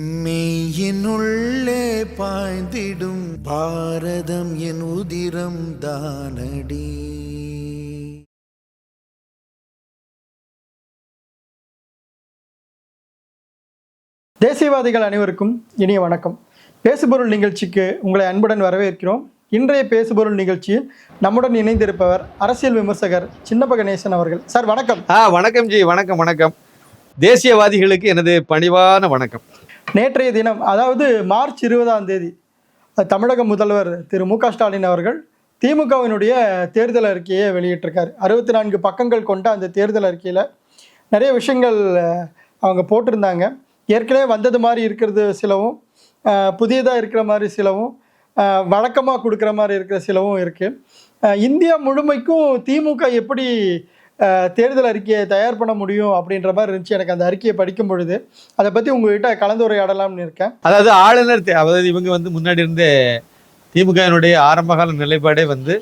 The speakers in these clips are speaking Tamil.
மெய்யினுள்ளே பாய்ந்திடும் பாரதம் என் உதிரம் தானடி. தேசியவாதிகள் அனைவருக்கும் இனிய வணக்கம். பேசுபொருள் நிகழ்ச்சிக்கு உங்களை அன்புடன் வரவேற்கிறோம். இன்றைய பேசுபொருள் நிகழ்ச்சியில் நம்முடன் இணைந்திருப்பவர் அரசியல் விமர்சகர் சின்னப்ப கணேசன் அவர்கள். சார் வணக்கம். ஆ வணக்கம் ஜி வணக்கம் வணக்கம். தேசியவாதிகளுக்கு எனது பணிவான வணக்கம். நேற்றைய தினம் அதாவது மார்ச் இருபதாம் தேதி தமிழக முதல்வர் திரு மு க ஸ்டாலின் அவர்கள் திமுகவினுடைய தேர்தல் அறிக்கையை வெளியிட்டிருக்காரு. அறுபத்தி நான்கு பக்கங்கள் கொண்ட அந்த தேர்தல் அறிக்கையில் நிறைய விஷயங்கள் அவங்க போட்டிருந்தாங்க. ஏற்கனவே வந்தது மாதிரி இருக்கிறது சிலவும் புதியதாக இருக்கிற மாதிரி சிலவும் வழக்கமாக கொடுக்குற மாதிரி இருக்கிற சிலவும் இருக்குது இந்தியா முழுமைக்கும் திமுக எப்படி தேர்தல் அறிக்கையை தயார் பண்ண முடியும் அப்படின்ற மாதிரி இருந்துச்சு. எனக்கு அந்த அறிக்கையை படிக்கும் பொழுது. அதை பற்றி உங்ககிட்ட கலந்துரையாடலாம்னு இருக்கேன். அதாவது ஆளுநர் அதாவது இவங்க வந்து முன்னாடி இருந்தே திமுகவினுடைய ஆரம்பகால நிலைப்பாடே வந்து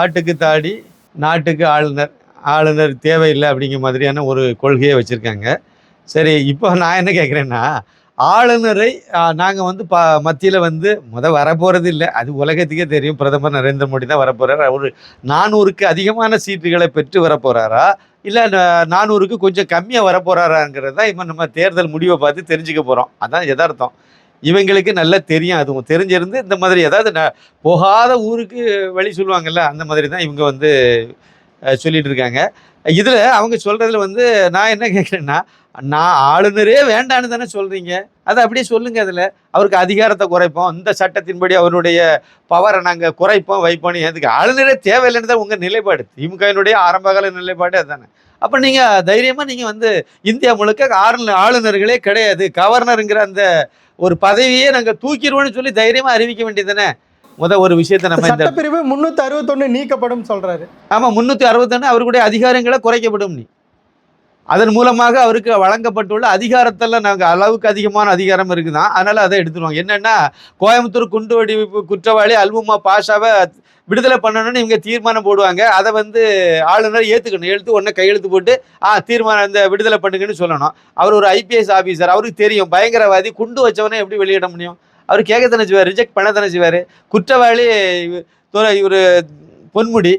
ஆட்டுக்கு தாடி நாட்டுக்கு ஆளுநர் ஆளுநர் தேவையில்லை அப்படிங்கிற மாதிரியான ஒரு கொள்கையை வச்சுருக்காங்க. சரி இப்போ நான் என்ன கேட்குறேன்னா ஆளுநரை நாங்கள் வந்து ப மத்தியில் வந்து முத வரப்போகிறது இல்லை. அது உலகத்துக்கே தெரியும். பிரதமர் நரேந்திர மோடி தான் வரப்போகிறார் அவர் நானூறுக்கு அதிகமான சீட்டுகளை பெற்று வரப்போகிறாரா இல்லை நானூறுக்கு கொஞ்சம் கம்மியாக வரப்போகிறாராங்கிறது தான் இப்போ நம்ம தேர்தல் முடிவை பார்த்து தெரிஞ்சுக்க போகிறோம் அதான் யதார்த்தம். இவங்களுக்கு நல்லா தெரியும். அதுவும் தெரிஞ்சிருந்து இந்த மாதிரி ஏதாவது ந- போகாத ஊருக்கு வழி சொல்லுவாங்கல்ல அந்த மாதிரி தான் இவங்க வந்து சொல்லிகிட்டு இருக்காங்க. இதில் அவங்க சொல்கிறதுல வந்து நான் என்ன கேட்குறேன்னா நான் ஆளுநரே வேண்டான்னு தானே சொல்கிறீங்க அதை அப்படியே சொல்லுங்க அதில். அவருக்கு அதிகாரத்தை குறைப்போம். இந்த சட்டத்தின்படி அவருடைய பவரை நாங்கள் குறைப்போம் வைப்போம். எதுக்கு? ஆளுநரே தேவையில்லைன்னு தான் உங்கள் நிலைப்பாடு. திமுகவினுடைய ஆரம்பகால நிலைப்பாடு அதுதானே அப்போ நீங்கள் தைரியமாக நீங்கள் வந்து இந்தியா முழுக்க ஆளுநர் ஆளுநர்களே கிடையாது. கவர்னருங்கிற அந்த ஒரு பதவியே நாங்கள் தூக்கிடுவோம்னு சொல்லி தைரியமாக அறிவிக்க வேண்டியதுதானே? முத ஒரு விஷயத்தை நம்ம இந்த சட்டப்பிரிவு முன்னூத்தி அறுபத்தொன்னு நீக்கப்படும் சொல்றாரு. ஆமாம் முந்நூற்றி அறுபத்தொன்று அவருடைய அதிகாரங்களை குறைக்கப்படும் நீ. அதன் மூலமாக அவருக்கு வழங்கப்பட்டுள்ள அதிகாரத்தில் நாங்கள் அளவுக்கு அதிகமான அதிகாரம் இருக்குதான் அதனால் அதை எடுத்துருவாங்க. என்னென்னா கோயம்புத்தூர் குண்டு வெடிப்பு குற்றவாளி அல்முமா பாஷாவை விடுதலை பண்ணணும்னு இவங்க தீர்மானம் போடுவாங்க. அதை வந்து ஆளுநர் ஏற்றுக்கணும் எழுத்து ஒன்றை கையெழுத்து போட்டு ஆ தீர்மானம் இந்த விடுதலை பண்ணுங்கன்னு சொல்லணும். அவர் ஒரு ஐபிஎஸ் ஆஃபீஸர் அவருக்கு தெரியும். பயங்கரவாதி குண்டு வச்சவனே எப்படி வெளியிட முடியும்? அவர் கேட்க தானே செய்வார்? ரிஜெக்ட் பண்ண தானே செய்வார்? குற்றவாளி இவர் பொன்முடி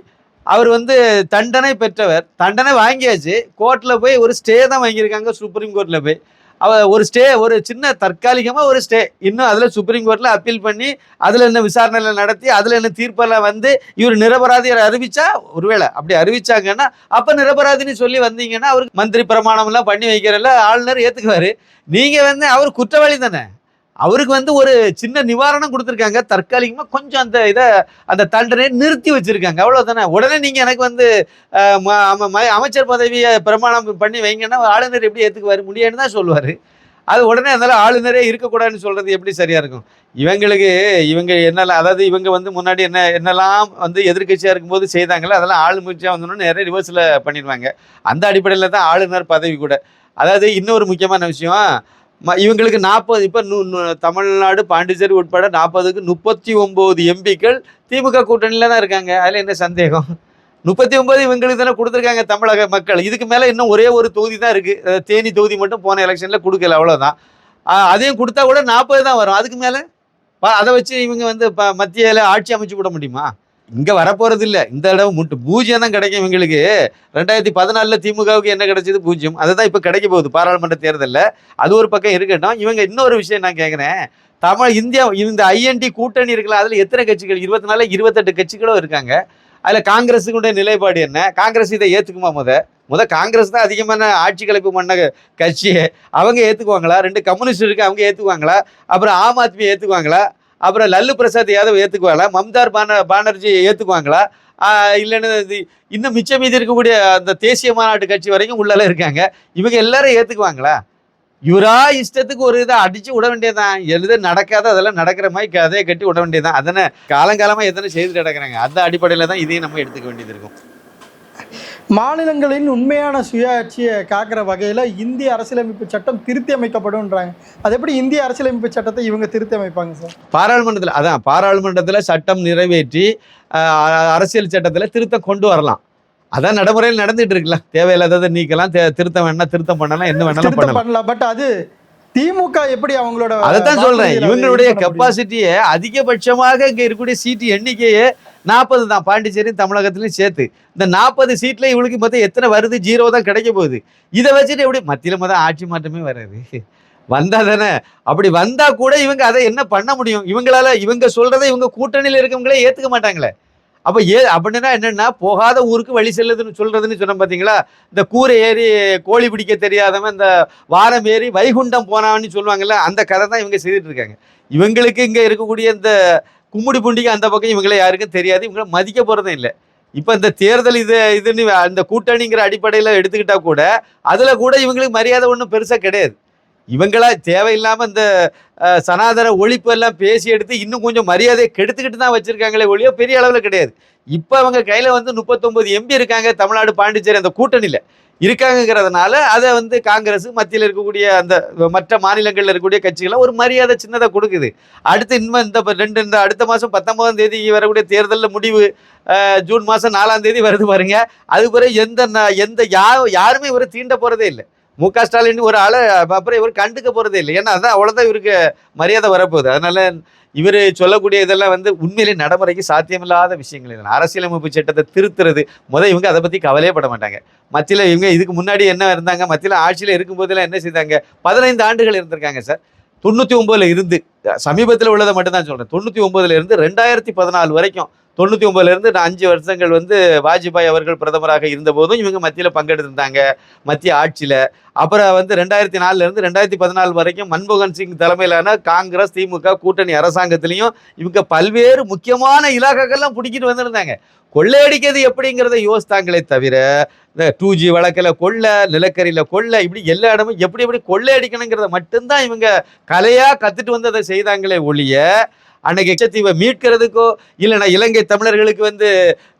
அவர் வந்து தண்டனை பெற்றவர். தண்டனை வாங்கியாச்சு. கோர்ட்டில் போய் ஒரு ஸ்டே தான் வாங்கியிருக்காங்க சுப்ரீம் கோர்ட்டில் போய். அவ ஒரு ஸ்டே ஒரு சின்ன தற்காலிகமாக ஒரு ஸ்டே. இன்னும் அதில் சுப்ரீம் கோர்ட்டில் அப்பீல் பண்ணி அதில் என்ன விசாரணையில் நடத்தி அதில் என்ன தீர்ப்பெல்லாம் வந்து இவர் நிரபராதியை அறிவிச்சா ஒருவேளை அப்படி அறிவிச்சாங்கன்னா அப்போ நிரபராதின்னு சொல்லி வந்தீங்கன்னா அவருக்கு மந்திரி பிரமாணம்லாம் பண்ணி வைக்கிறல்ல ஆளுநர் ஏற்றுக்குவார் நீங்கள் வந்து அவர் குற்றவாளி தானே. அவருக்கு வந்து ஒரு சின்ன நிவாரணம் கொடுத்துருக்காங்க. தற்காலிகமாக கொஞ்சம் அந்த இதை அந்த தண்டனை நிறுத்தி வச்சுருக்காங்க. அவ்வளோதானே உடனே நீங்கள் எனக்கு வந்து ம- அம- ம- அமைச்சர் பதவியை பிரமாணம் பண்ணி வைங்கன்னா ஆளுநர் எப்படி ஏற்றுக்குவார் முடியாதுன்னு தான் சொல்லுவார். அது உடனே அதனால் ஆளுநரே இருக்கக்கூடாதுன்னு சொல்கிறது எப்படி சரியாக இருக்கும்? இவங்களுக்கு இவங்க என்னெல்லாம் அதாவது இவங்க வந்து முன்னாடி என்ன என்னெல்லாம் வந்து எதிர்க்கட்சியாக இருக்கும்போது செய்தாங்களோ அதெல்லாம் ஆளுமுச்சியாக வந்தோன்னு நிறைய ரிவர்ஸில் பண்ணிடுவாங்க. அந்த அடிப்படையில் தான் ஆளுநர் பதவி கூட. அதாவது இன்னொரு முக்கியமான விஷயம் இவங்களுக்கு நாற்பது இப்போ தமிழ்நாடு பாண்டிச்சேரி உட்பட நாற்பதுக்கு முப்பத்தி ஒம்பது எம்பிக்கள் திமுக கூட்டணியில் தான் இருக்காங்க. அதில் என்ன சந்தேகம்? முப்பத்தி ஒன்பது இவங்களுக்கு தானே கொடுத்துருக்காங்க தமிழக மக்கள். இதுக்கு மேலே இன்னும் ஒரே ஒரு தொகுதி தான் இருக்குது தேனி தொகுதி மட்டும் போன எலெக்ஷனில் கொடுக்கல அவ்வளோதான் அதையும் கொடுத்தா கூட நாற்பது தான் வரும். அதுக்கு மேலே? அதை வச்சு இவங்க வந்து இப்போ மத்தியில் ஆட்சி அமைச்சு விட முடியுமா? இங்கே வரப்போகிறது இல்லை இந்த தடவை முட்டு பூஜ்யம் தான் கிடைக்கும் இவங்களுக்கு. ரெண்டாயிரத்தி பதினாலில் திமுகவுக்கு என்ன கிடைச்சது? பூஜ்யம். அதுதான் இப்போ கிடைக்க போகுது. பாராளுமன்ற தேர்தலில். அது ஒரு பக்கம் இருக்கட்டும். இவங்க இன்னொரு விஷயம் நான் கேட்குறேன் தமிழ் இந்தியா இந்த ஐஎன்டி கூட்டணி இருக்குல்ல அதில் எத்தனை கட்சிகள்? இருபத்தி நாலு இருபத்தெட்டு கட்சிகளும் இருக்காங்க. அதில் காங்கிரஸுக்குடைய நிலைப்பாடு என்ன? காங்கிரஸ் இதை ஏற்றுக்குமா முத? முத காங்கிரஸ் தான் அதிகமான ஆட்சி கலைப்பு பண்ண கட்சி அவங்க ஏற்றுக்குவாங்களா ரெண்டு கம்யூனிஸ்ட் இருக்கு அவங்க ஏற்றுக்குவாங்களா அப்புறம் ஆம் ஆத்மி ஏற்றுக்குவாங்களா அப்புறம் லல்லு பிரசாத் யாதவ் ஏற்றுக்குவாங்களா மம்தார் பான பானர்ஜி ஏற்றுக்குவாங்களா இல்லைன்னு இது இன்னும் மிச்சம் மீதி இருக்கக்கூடிய அந்த தேசிய மாநாட்டு கட்சி வரைக்கும் உள்ளெல்லாம் இருக்காங்க. இவங்க எல்லாரும் ஏற்றுக்குவாங்களா இவரா இஷ்டத்துக்கு ஒரு இதை அடித்து விட வேண்டியதுதான். எழுத நடக்காத அதெல்லாம் நடக்கிற மாதிரி கதையை கட்டி விட வேண்டியதுதான். அதனை காலங்காலமாக எத்தனை செய்து கிடக்குறாங்க. அந்த அடிப்படையில் தான் இதையும் நம்ம எடுத்துக்க வேண்டியது இருக்கும். மாநிலங்களின் உண்மையான சுயாட்சியை காக்கிற வகையில் இந்திய அரசியலமைப்பு சட்டம் திருத்தி அமைக்கப்படும்ன்றாங்க. அது எப்படி இந்திய அரசியலமைப்பு சட்டத்தை இவங்க திருத்தி அமைப்பாங்க சார்? பாராளுமன்றத்தில் அதான் பாராளுமன்றத்தில் சட்டம் நிறைவேற்றி அரசியல் சட்டத்தில் திருத்தம் கொண்டு வரலாம். அதான் நடைமுறையில் நடந்துட்டு இருக்குல்ல. தேவையில்லாததை நீக்கலாம் திருத்தம் வேணா திருத்தம் பண்ணலாம் என்ன வேணாலும் பண்ணலாம். பட் அது திமுக எப்படி அவங்களோட அதைத்தான் சொல்றேன். வாக்குறுதிகளை இவங்களுடைய? கெப்பாசிட்டியை அதிகபட்சமாக இங்க இருக்கக்கூடிய சீட்டு எண்ணிக்கையே நாற்பது தான் பாண்டிச்சேரியும் தமிழகத்திலையும் சேர்த்து. இந்த நாற்பது சீட்ல இவளுக்கு மொத்தம் எத்தனை வருது? ஜீரோ தான் கிடைக்க போகுது. இதை வச்சுட்டு எப்படி? மத்தியில மொதல் ஆட்சி மாற்றமே வராது. வந்தா தானே. அப்படி வந்தா கூட இவங்க அதை என்ன பண்ண முடியும்? இவங்களால இவங்க சொல்றதை இவங்க கூட்டணியில் இருக்கவங்களே ஏத்துக்க மாட்டாங்களே. அப்போ ஏ அப்படின்னா என்னென்னா போகாத ஊருக்கு வழி செல்லுதுன்னு சொல்கிறதுன்னு சொன்னோம் பார்த்தீங்களா இந்த கூரை ஏறி கோழி பிடிக்க தெரியாதவன் இந்த வாரம் ஏறி வைகுண்டம் போனான்னு சொல்லுவாங்கல்ல அந்த கதை தான் இவங்க செய்துட்டு இருக்காங்க. இவங்களுக்கு இங்கே இருக்கக்கூடிய இந்த கும்முடி புண்டிக்கு அந்த பக்கம் இவங்களை யாருக்கும் தெரியாது இவங்கள மதிக்க போறதும் இல்லை. இப்போ இந்த தேர்தல் இது இதுன்னு அந்த கூட்டணிங்கிற அடிப்படையில் எடுத்துக்கிட்டால் கூட அதில் கூட இவங்களுக்கு மரியாதை ஒன்றும் பெருசாக கிடையாது. இவங்களா தேவையில்லாமல் இந்த சனாதன ஒழிப்பு எல்லாம் பேசி எடுத்து இன்னும் கொஞ்சம் மரியாதையை கெடுத்துக்கிட்டு தான் வச்சுருக்காங்களே ஒழிய பெரிய அளவில் கிடையாது. இப்போ அவங்க கையில் வந்து முப்பத்தொம்பது எம்பி இருக்காங்க தமிழ்நாடு பாண்டிச்சேரி அந்த கூட்டணியில். இருக்காங்கங்கிறதுனால அதை வந்து காங்கிரஸ் மத்தியில் இருக்கக்கூடிய அந்த மற்ற மாநிலங்களில் இருக்கக்கூடிய கட்சிகளை ஒரு மரியாதை சின்னதாக கொடுக்குது. அடுத்து இன்னும் இந்த ரெண்டு இந்த அடுத்த மாதம் பத்தொன்பதாம் தேதி வரக்கூடிய தேர்தலில் முடிவு ஜூன் மாதம் நாலாம் தேதி வருது பாருங்க. அது பிறகு எந்த ந- எந்த யா யாருமே இவரை தீண்ட போகிறதே இல்லை. மு க ஸ்டாலின் ஒரு ஆளை அப்புறம் இவர் கண்டுக்க போகிறதே இல்லை. ஏன்னா அதான் அவ்வளோதான் இவருக்கு மரியாதை வரப்போகுது. அதனால் இவர் சொல்லக்கூடிய இதெல்லாம் வந்து உண்மையிலே நடைமுறைக்கு சாத்தியமில்லாத விஷயங்கள். இல்லை அரசியலமைப்பு சட்டத்தை திருத்துறது. முதல் இவங்க அதை பற்றி கவலையே பட மாட்டாங்க. மத்தியில் இவங்க இதுக்கு முன்னாடி என்ன இருந்தாங்க மத்தியில் ஆட்சியில் இருக்கும்போதெல்லாம் என்ன செய்தாங்க? பதினைந்து ஆண்டுகள் இருந்திருக்காங்க சார். தொண்ணூற்றி ஒம்பதுல இருந்து சமீபத்தில் உள்ளதை மட்டும் தான் சொல்கிறேன் தொண்ணூற்றி ஒம்பதுல இருந்து ரெண்டாயிரத்தி பதினாலு வரைக்கும் தொண்ணூற்றி ஒம்போதுலேருந்து அஞ்சு வருஷங்கள் வந்து வாஜ்பாய் அவர்கள் பிரதமராக இருந்தபோதும் இவங்க மத்தியில் பங்கெடுத்திருந்தாங்க மத்திய ஆட்சியில். அப்புறம் வந்து ரெண்டாயிரத்தி நாலுலேருந்து ரெண்டாயிரத்தி பதினாலு வரைக்கும் மன்மோகன் சிங் தலைமையிலான காங்கிரஸ் திமுக கூட்டணி அரசாங்கத்திலையும் இவங்க பல்வேறு முக்கியமான இலாக்காக்கள்லாம் பிடிக்கிட்டு வந்திருந்தாங்க. கொள்ளையடிக்கிறது எப்படிங்கிறத யோசித்தாங்களே தவிர இந்த டூ ஜி வழக்கில் கொள்ள நிலக்கரியில் கொள்ள இப்படி எல்லா இடமும் எப்படி எப்படி கொள்ளையடிக்கணுங்கிறத மட்டும்தான் இவங்க கலையாக கற்றுட்டு வந்து அதை செய்தாங்களே ஒழிய அன்னைக்கு எச்சத்தீவை மீட்கிறதுக்கோ இல்லைனா இலங்கை தமிழர்களுக்கு வந்து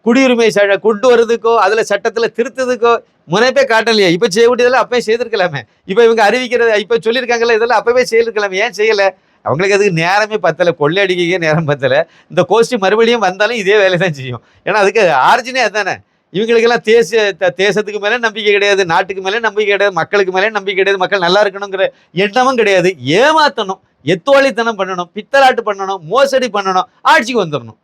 குடியுரிமை ச- கொண்டு வர்றதுக்கோ அதில் சட்டத்தில் திருத்ததுக்கோ முனைப்பே காட்டலையே. இப்போ செய்ய வேண்டியதெல்லாம் அப்பவே செய்திருக்கலாமே. இப்போ இவங்க அறிவிக்கிறது இப்போ சொல்லியிருக்காங்களே இதெல்லாம் அப்பவே செய்திருக்கலாமே. ஏன் செய்யலை? அவங்களுக்கு அதுக்கு நேரமே பத்தலை கொள்ளையடிக்க நேரம் பத்தலை. இந்த கோஷ்டி மறுபடியும் வந்தாலும் இதே வேலை தான் செய்யும். ஏன்னா அதுக்கு ஆர்ஜினே அதுதானே. இவங்களுக்கெல்லாம் தேச தேசத்துக்கு மேலே நம்பிக்கை கிடையாது நாட்டுக்கு மேலே நம்பிக்கை கிடையாது மக்களுக்கு மேலே நம்பிக்கை கிடையாது மக்கள் நல்லா இருக்கணுங்கிற எண்ணமும் கிடையாது. ஏமாத்தணும் எத்தோழித்தனம் பண்ணணும் பித்தலாட்டு பண்ணணும் மோசடி பண்ணணும் ஆட்சிக்கு வந்துடணும்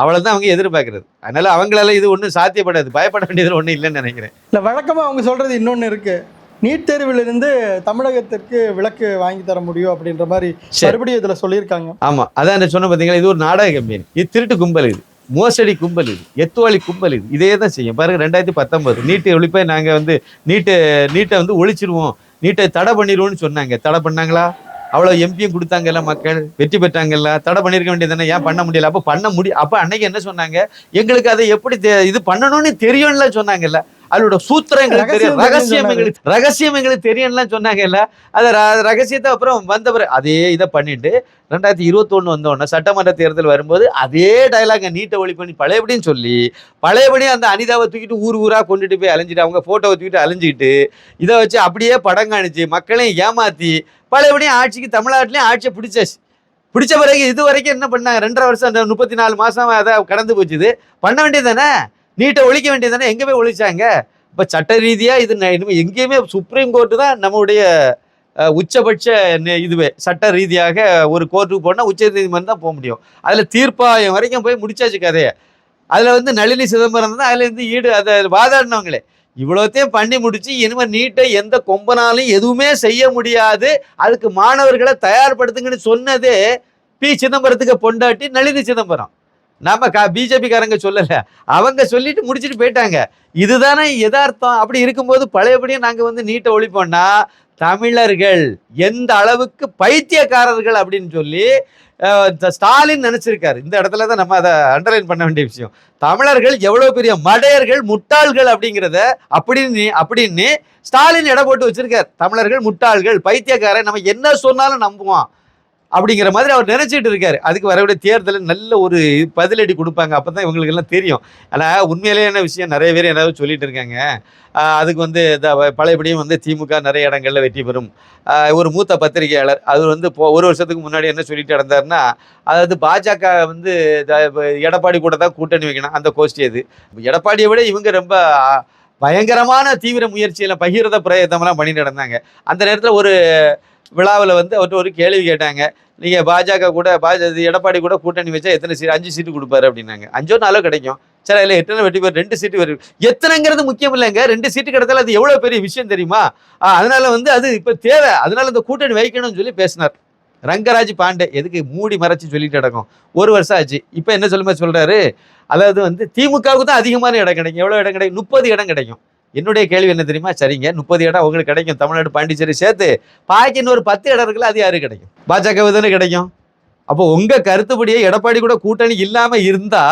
அவ்வளவுதான் அவங்க எதிர்பார்க்கறது. அதனால அவங்களால இது ஒன்றும் சாத்தியப்படாது. பயப்பட வேண்டியது ஒன்றும் இல்லைன்னு நினைக்கிறேன். இல்லை வழக்கமாக அவங்க சொல்றது இன்னொன்று இருக்கு. நீட் தேர்விலிருந்து தமிழகத்திற்கு விலக்கு வாங்கி தர முடியும் அப்படின்ற மாதிரி. மறுபடியும் இதுல சொல்லியிருக்காங்க. ஆமா அதான் என்ன சொன்ன பார்த்தீங்களா இது ஒரு நாடக கம்பெனி இது திருட்டு கும்பல் இது. மோசடி கும்பல் இது. எத்துவாளி கும்பல் இது. இதே தான் செய்யும். பாருங்க ரெண்டாயிரத்தி பத்தொன்பது. நீட்டை ஒழிப்பை நாங்க வந்து நீட்டை நீட்டை வந்து ஒழிச்சிருவோம். நீட்டை தடை பண்ணிடுவோம்னு சொன்னாங்க. தடை பண்ணாங்களா? அவ்வளோ எம்பியும் கொடுத்தாங்கல்ல மக்கள். வெற்றி பெற்றாங்கல்ல. தடை பண்ணியிருக்க வேண்டியது ஏன் பண்ண முடியல? அப்போ பண்ண முடியும் அப்போ அன்னைக்கு என்ன சொன்னாங்க? எங்களுக்கு அதை எப்படி இது பண்ணணும்னு தெரியும்ல சொன்னாங்கல்ல. அதோட சூத்திரம் எங்களுக்கு தெரியும் ரகசியம் எங்களுக்கு ரகசியம் எங்களுக்கு தெரியும்லாம் சொன்னாங்கல்ல. அதை ரகசியத்தை அப்புறம் வந்தவர் அதே இதை பண்ணிட்டு ரெண்டாயிரத்தி இருபத்தொன்று வந்தோடனே சட்டமன்ற தேர்தல் வரும்போது அதே டயலாக நீட்டை ஒளி பண்ணி பழையபடின்னு சொல்லி பழையபடி அந்த அனிதாவை தூக்கிட்டு ஊர் ஊராக கொண்டுட்டு போய் அலைஞ்சிட்டு அவங்க ஃபோட்டோவை தூக்கிட்டு அலைஞ்சிக்கிட்டு இதை வச்சு அப்படியே படம் காணிச்சு மக்களையும் ஏமாத்தி பழையபடியும் ஆட்சிக்கு தமிழ்நாட்டிலையும் ஆட்சியை பிடிச்சாச்சு. பிடிச்ச பிறகு இது வரைக்கும் என்ன பண்ணாங்க? ரெண்டரை வருஷம் அந்த முப்பத்தி நாலு மாசம் அதை கடந்து போச்சுது. பண்ண வேண்டியது தானே? நீட்டை ஒழிக்க வேண்டியது தானே எங்கே போய் ஒழிச்சாங்க? இப்போ சட்ட ரீதியாக இது இனிமேல் எங்கேயுமே சுப்ரீம் கோர்ட்டு தான் நம்முடைய உச்சபட்ச நெ- இதுவே. சட்ட ரீதியாக ஒரு கோர்ட்டுக்கு போனால் உச்ச நீதிமன்றம் தான் போக முடியும். அதில் தீர்ப்பாயம் வரைக்கும் போய் முடிச்சாச்சு கதையை. அதில் வந்து நளினி சிதம்பரம் தான் அதில் இருந்து ஈடு அதை வாதாடினவங்களே. இவ்வளோத்தையும் பண்ணி முடிச்சு இனிமேல் நீட்டை எந்த கொம்பனாலையும் எதுவுமே செய்ய முடியாது. அதுக்கு மாணவர்களை தயார்படுத்துங்கன்னு சொன்னதே பி சிதம்பரத்துக்கு பொண்டாட்டி நளினி சிதம்பரம். நம்ம க பிஜேபிக்காரங்க சொல்லலை. அவங்க சொல்லிட்டு முடிச்சுட்டு போயிட்டாங்க. இதுதானே யதார்த்தம். அப்படி இருக்கும்போது பழையபடியே நாங்கள் வந்து நீட்டை ஒழிப்போம்னா தமிழர்கள் எந்த அளவுக்கு பைத்தியக்காரர்கள் அப்படின்னு சொல்லி இந்த ஸ்டாலின் நினைச்சிருக்காரு. இந்த இடத்துல தான் நம்ம அதை அண்டர்லைன் பண்ண வேண்டிய விஷயம். தமிழர்கள் எவ்வளோ பெரிய மடையர்கள் முட்டாள்கள் அப்படிங்கிறத அப்படின்னு அப்படின்னு ஸ்டாலின் எடை போட்டு வச்சிருக்கார். தமிழர்கள் முட்டாள்கள் பைத்தியக்காரன் நம்ம என்ன சொன்னாலும் நம்புவான். அப்படிங்கிற மாதிரி அவர் நினைச்சிட்டு இருக்காரு. அதுக்கு வரவிட தேர்தலில் நல்ல ஒரு பதிலடி கொடுப்பாங்க. அப்போ தான் இவங்களுக்கு எல்லாம் தெரியும். ஆனால் உண்மையிலேயான என்ன விஷயம்? நிறைய பேர் ஏதாவது சொல்லிட்டு இருக்காங்க. அதுக்கு வந்து இந்த வ- பழையபடியும் வந்து திமுக நிறைய இடங்களில் வெற்றி பெறும். ஒரு மூத்த பத்திரிகையாளர் அவர் வந்து இப்போ ஒரு வருஷத்துக்கு முன்னாடி என்ன சொல்லிட்டு நடந்தார்னா அதாவது பாஜக வந்து த- எடப்பாடி கூட தான் கூட்டணி வைக்கணும். அந்த கோஷ்டி அது. எடப்பாடியை விட இவங்க ரொம்ப பயங்கரமான தீவிர முயற்சியில் பகிரத பிரயத்தமெல்லாம் பண்ணி நடந்தாங்க. அந்த நேரத்தில் ஒரு விழாவில் வந்து அவர்கிட்ட ஒரு கேள்வி கேட்டாங்க. நீங்கள் பாஜக கூட பாஜ இது எடப்பாடி கூட கூட்டணி வச்சா எத்தனை சீட் அஞ்சு சீட்டு கொடுப்பாரு அப்படின்னாங்க. அஞ்சோ நாலோ கிடைக்கும். சரி இல்லை எத்தனை வெட்டி பேர் ரெண்டு சீட்டு வரும் எத்தனைங்கிறது முக்கியம் இல்லைங்க. ரெண்டு சீட்டு கிடைத்தாலும் அது எவ்வளோ பெரிய விஷயம் தெரியுமா? அதனால் அதனால வந்து அது இப்போ தேவை. அதனால இந்த கூட்டணி வைக்கணும்னு சொல்லி பேசினார். ரங்கராஜ் பாண்டே. எதுக்கு மூடி மறைச்சி சொல்லிட்டு கிடக்கும் ஒரு வருஷம் ஆச்சு. இப்போ என்ன சொல்லுமா சொல்கிறாரு அதாவது வந்து திமுகவுக்கு தான் அதிகமான இடம் கிடைக்கும். எவ்வளோ இடம் கிடைக்கும்? முப்பது இடம் கிடைக்கும். என்னுடைய கேள்வி என்ன தெரியுமா? சரிங்க முப்பது இடம் உங்களுக்கு கிடைக்கும். தமிழ்நாடு பாண்டிச்சேரி சேர்த்து பாக்கி இன்னொரு பத்து இடம் இருக்குல்ல அது யாரு கிடைக்கும்? பாஜக தானே கிடைக்கும். அப்போ உங்க கருத்துப்படியே எடப்பாடி கூட கூட்டணி இல்லாம இருந்தா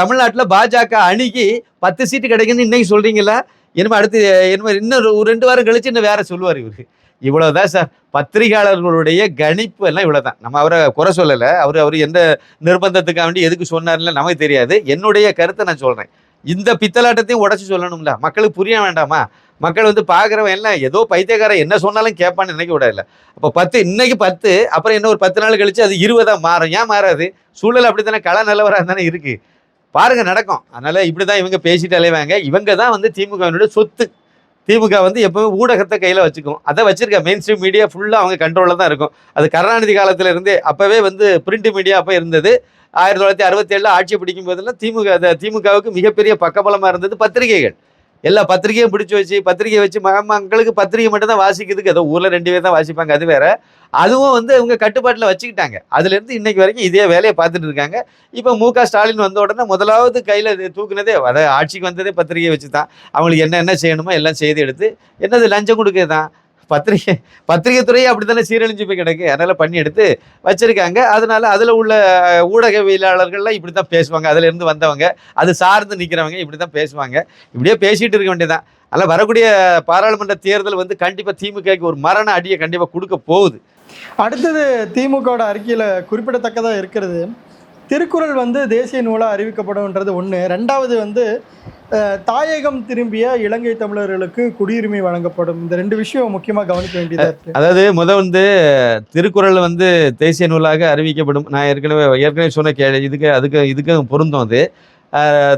தமிழ்நாட்டில் பாஜக அணுகி பத்து சீட்டு கிடைக்குன்னு இன்னைக்கு சொல்றீங்களா இனிமே அடுத்து இனிமேல் இன்னும் ஒரு ரெண்டு வாரம் கழிச்சு இன்னும் வேற சொல்லுவார் இவருக்கு இவ்வளவுதான் சார். பத்திரிகையாளர்களுடைய கணிப்பு எல்லாம் இவ்வளவுதான். நம்ம அவரை குறை சொல்லலை. அவர் அவர் எந்த நிர்பந்தத்துக்காக வேண்டி எதுக்கு சொன்னார்ல நமக்கு தெரியாது. என்னுடைய கருத்தை நான் சொல்றேன். இந்த பித்தலாட்டத்தையும் உடச்சி சொல்லணும்ல. மக்களுக்கு புரிய வேண்டாமா? மக்கள் வந்து பார்க்குறவன் எல்லாம் ஏதோ பைத்தியக்காரன் என்ன சொன்னாலும் கேட்பான்னு நினைக்க விடாதுல்ல. அப்போ பத்து இன்னைக்கு பத்து அப்புறம் இன்னும் ஒரு பத்து நாள் கழிச்சு அது இருபதாக மாறும். ஏன் மாறாது? சூழல் அப்படித்தானே கள நிலவரம் தானே இருக்குது பாருங்க நடக்கும். அதனால் இப்படி தான் இவங்க பேசிட்டு அலைவாங்க இவங்க தான் வந்து திமுகவினுடைய சொத்து. திமுக வந்து எப்பவுமே ஊடகத்தை கையில் வச்சுக்கும். அதை வச்சிருக்க மெயின் ஸ்ட்ரீம் மீடியா ஃபுல்லாக அவங்க கண்ட்ரோலில் தான் இருக்கும். அது கருணாநிதி காலத்தில் இருந்தே அப்போவே வந்து பிரிண்ட் மீடியா அப்போ இருந்தது. ஆயிரத்தி தொள்ளாயிரத்தி அறுபத்தி ஏழில் ஆட்சி பிடிக்கும் போதெல்லாம் திமுக திமுகவுக்கு மிகப்பெரிய பக்கபலமாக இருந்தது பத்திரிகைகள். எல்லா பத்திரிகையும் பிடிச்சி வச்சு பத்திரிகை வச்சு மக்களுக்கு பத்திரிகை மட்டும் தான் வாசிக்கிறதுக்கு. ஏதோ ஊரில் ரெண்டு பேர் தான் வாசிப்பாங்க அது வேற. அதுவும் வந்து அவங்க கட்டுப்பாட்டில் வச்சுக்கிட்டாங்க. அதுலேருந்து இன்னைக்கு வரைக்கும் இதே வேலையை பார்த்துட்டு இருக்காங்க. இப்போ மு க. ஸ்டாலின் வந்த உடனே முதலாவது கையில் தூக்குனதே அதை ஆட்சிக்கு வந்ததே பத்திரிகை வச்சு தான் அவங்களுக்கு என்ன என்ன செய்யணுமோ எல்லாம் செய்து எடுத்து என்னது லஞ்சம் கொடுக்க தான் பத்திரிகை பத்திரிகை துறையே அப்படி தானே சீரழிஞ்சு போய் கிடக்கு. அதனால் பண்ணி எடுத்து வச்சுருக்காங்க. அதனால அதில் உள்ள ஊடகவியலாளர்கள்லாம் இப்படி தான் பேசுவாங்க அதிலேருந்து வந்தவங்க அது சார்ந்து நிற்கிறவங்க இப்படி தான் பேசுவாங்க. இப்படியே பேசிகிட்டு இருக்க வேண்டியதான் அதனால் வரக்கூடிய பாராளுமன்ற தேர்தல் வந்து கண்டிப்பாக திமுகக்கு ஒரு மரண அடியை கண்டிப்பாக கொடுக்க போகுது. அடுத்தது திமுகவோட அறிக்கையில் குறிப்பிடத்தக்கதாக இருக்கிறது. திருக்குறள் வந்து தேசிய நூலாக அறிவிக்கப்படும்ன்றது ஒன்று ரெண்டாவது வந்து தாயகம் திரும்பிய இலங்கை தமிழர்களுக்கு குடியுரிமை வழங்கப்படும். இந்த ரெண்டு விஷயம் முக்கியமாக கவனிக்க வேண்டியதாக இருக்கு. அதாவது முத வந்து திருக்குறள் வந்து தேசிய நூலாக அறிவிக்கப்படும். நான் ஏற்கனவே ஏற்கனவே சொன்ன கே இதுக்கு அதுக்கு இதுக்கு பொருந்தும் அது.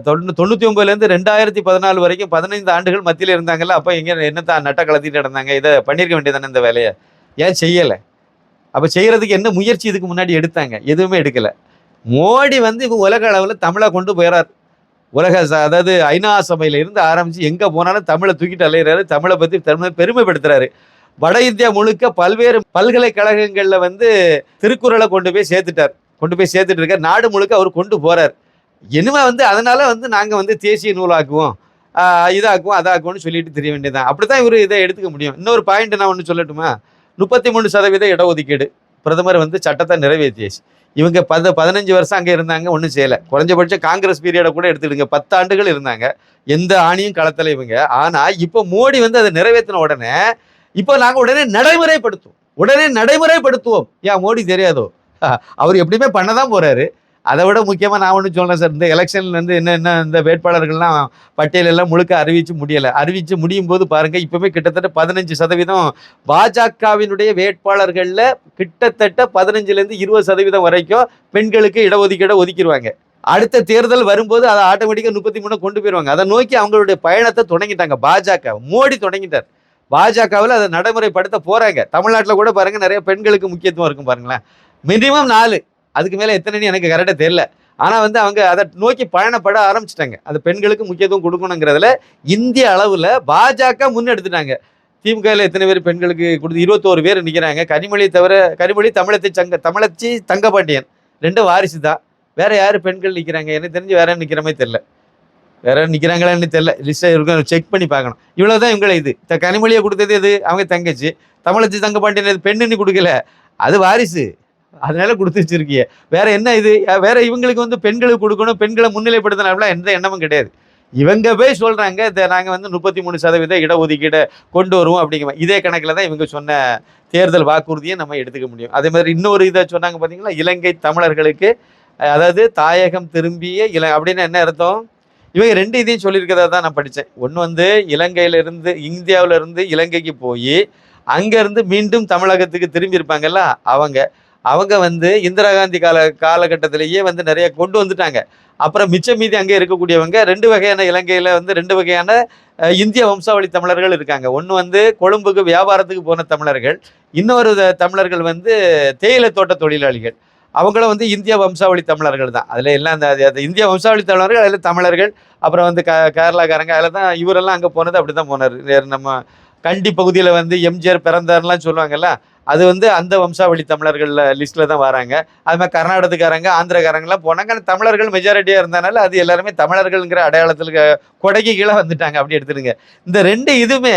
தொண்ணூ தொண்ணூற்றி ஒம்பதுலேருந்து ரெண்டாயிரத்தி பதினாலு வரைக்கும் பதினைந்து ஆண்டுகள் மத்தியில் இருந்தாங்கல்ல அப்போ எங்கே என்னத்தான் நட்ட கலத்திட்டு நடந்தாங்க? இதை பண்ணியிருக்க வேண்டியதானே இந்த வேலையை? ஏன் செய்யலை? அப்போ செய்கிறதுக்கு என்ன முயற்சி இதுக்கு முன்னாடி எடுத்தாங்க? எதுவுமே எடுக்கலை. மோடி வந்து இப்போ உலக அளவில் தமிழை கொண்டு போயிறார். உலக அதாவது ஐநா சபையில இருந்து ஆரம்பிச்சு எங்கே போனாலும் தமிழை தூக்கிட்டு அலையிறாரு. தமிழை பற்றி தமிழை பெருமைப்படுத்துறாரு. வட இந்தியா முழுக்க பல்வேறு பல்கலைக்கழகங்களில் வந்து திருக்குறளை கொண்டு போய் சேர்த்துட்டார். கொண்டு போய் சேர்த்துட்டு இருக்கார். நாடு முழுக்க அவர் கொண்டு போறார். இனிமே வந்து அதனால வந்து நாங்கள் வந்து தேசிய நூலாக்குவோம். இதாக்குவோம் அதாக்குவோம்னு சொல்லிட்டு தெரிய வேண்டியதுதான். அப்படித்தான் இவர் இதை எடுத்துக்க முடியும். இன்னொரு பாயிண்ட் நான் ஒன்று சொல்லட்டுமா? முப்பத்தி மூணு சதவீத இடஒதுக்கீடு பிரதமர் வந்து சட்டத்தை நிறைவேற்றியாச்சு. இவங்க பத பதினஞ்சு வருஷம் அங்கே இருந்தாங்க ஒன்றும் செய்யலை. குறைஞ்சபட்சம் காங்கிரஸ் பீரியடை கூட எடுத்துடுங்க. பத்தாண்டுகள் இருந்தாங்க. எந்த ஆணியும் களத்தில் இவங்க. ஆனால் இப்போ மோடி வந்து அதை நிறைவேற்றின உடனே இப்போ நாங்கள் உடனே நடைமுறைப்படுத்துவோம். உடனே நடைமுறைப்படுத்துவோம். ஏன் மோடி தெரியாதோ? அவர் எப்படியுமே பண்ண தான் போகிறாரு அதை விட முக்கியமாக நான் ஒன்று சொன்னேன் சார். இந்த எலெக்ஷன்ல வந்து என்ன என்ன இந்த வேட்பாளர்கள்லாம் பட்டியலெல்லாம் முழுக்க அறிவிச்சு முடியலை. அறிவிச்சு முடியும் போது பாருங்க இப்பவுமே கிட்டத்தட்ட பதினஞ்சு சதவீதம் பாஜகவினுடைய வேட்பாளர்களில் கிட்டத்தட்ட பதினஞ்சுலேருந்து இருபது சதவீதம் வரைக்கும் பெண்களுக்கு இடஒதுக்கீடை ஒதுக்கிடுவாங்க அடுத்த தேர்தல் வரும்போது அதை ஆட்டோமேட்டிக்காக முப்பத்தி மூணு கொண்டு போயிடுவாங்க அதை நோக்கி அவங்களுடைய பயணத்தை தொடங்கிட்டாங்க பாஜக. மோடி தொடங்கிட்டார். பாஜகவில் அதை நடைமுறைப்படுத்த போகிறாங்க தமிழ்நாட்டில் கூட பாருங்கள் நிறைய பெண்களுக்கு முக்கியத்துவம் இருக்கும் பாருங்களேன். மினிமம் நாலு. அதுக்கு மேலே எத்தனைன்னு எனக்கு கரெக்டாக தெரியல. ஆனால் வந்து அவங்க அதை நோக்கி பயணப்பட ஆரம்பிச்சிட்டாங்க. அது பெண்களுக்கு முக்கியத்துவம் கொடுக்கணுங்கிறதுல இந்திய அளவில் பாஜக முன்னெடுத்துட்டாங்க. திமுகவில் எத்தனை பேர் பெண்களுக்கு கொடுத்து இருபத்தோரு பேர் நிற்கிறாங்க கனிமொழி தவிர கனிமொழி தமிழத்தை சங்க தமிழச்சி தங்கபாண்டியன். ரெண்டும் வாரிசு தான் வேற யார் பெண்கள் நிற்கிறாங்க எனக்கு தெரிஞ்சு வேற நிற்கிற மாதிரி தெரில வேற யாரும் நிற்கிறாங்களான்னு தெரில லிஸ்ட்டாக இருக்கும் செக் பண்ணி பார்க்கணும். இவ்வளோதான் இவங்களை இது. த- கனிமொழியை கொடுத்தது எது? அவங்க தங்கச்சி. தமிழச்சி தங்கபாண்டியன் இது பெண்ணுன்னு கொடுக்கல. அது வாரிசு. அதனால கொடுத்து வச்சிருக்கீங்க வேற என்ன இது? வேற இவங்களுக்கு வந்து பெண்களுக்கு கொடுக்கணும் பெண்களை முன்னிலைப்படுத்தினால எந்த எண்ணமும் கிடையாது. இவங்க போய் சொல்றாங்க "இத நாங்கள் வந்து முப்பத்தி மூணு சதவீத இடஒதுக்கீடு கொண்டு வருவோம் அப்படிங்கிற இதே கணக்கில் தான் இவங்க சொன்ன தேர்தல் வாக்குறுதியை நம்ம எடுத்துக்க முடியும். அதே மாதிரி இன்னொரு இதை சொன்னாங்க பார்த்தீங்களா இலங்கை தமிழர்களுக்கு அதாவது தாயகம் திரும்பிய இல அப்படின்னு என்ன அர்த்தம்? இவங்க ரெண்டு இதையும் சொல்லியிருக்கிறதா தான் நான் படித்தேன் ஒன்று வந்து இலங்கையிலிருந்து இருந்து இருந்து இலங்கைக்கு போய் அங்கேருந்து மீண்டும் தமிழகத்துக்கு திரும்பியிருப்பாங்கல்ல அவங்க. அவங்க வந்து இந்திரா காந்தி கால காலகட்டத்திலேயே வந்து நிறைய கொண்டு வந்துட்டாங்க. அப்புறம் மிச்சம் மீதி அங்கே இருக்கக்கூடியவங்க ரெண்டு வகையான இலங்கையில் வந்து ரெண்டு வகையான இந்திய வம்சாவளி தமிழர்கள் இருக்காங்க. ஒன்று வந்து கொழும்புக்கு வியாபாரத்துக்கு போன தமிழர்கள். இன்னொரு தமிழர்கள் வந்து தேயிலை தோட்ட தொழிலாளிகள். அவங்களும் வந்து இந்திய வம்சாவளி தமிழர்கள் தான். அதில் எல்லாம் அந்த இந்திய வம்சாவளி தமிழர்கள் அதில் தமிழர்கள் அப்புறம் வந்து க கேரளாக்காரங்க அதில் தான் இவரெல்லாம் அங்கே போனது அப்படி தான் போனார் நம்ம கண்டி பகுதியில் வந்து எம்ஜிஆர் பிறந்தார்லாம் சொல்லுவாங்கல்ல அது வந்து அந்த வம்சாவளி தமிழர்கள் லிஸ்ட்டில் தான் வராங்க. அது மாதிரி கர்நாடகத்துக்காரங்க ஆந்திரக்காரங்களாம் போனாங்க. ஆனால் தமிழர்கள் மெஜாரிட்டியாக இருந்தனால அது எல்லாருமே தமிழர்கள்ங்கிற அடையாளத்தில் கொடைக்கு கீழே வந்துட்டாங்க. அப்படி எடுத்துடுங்க இந்த ரெண்டு இதுவுமே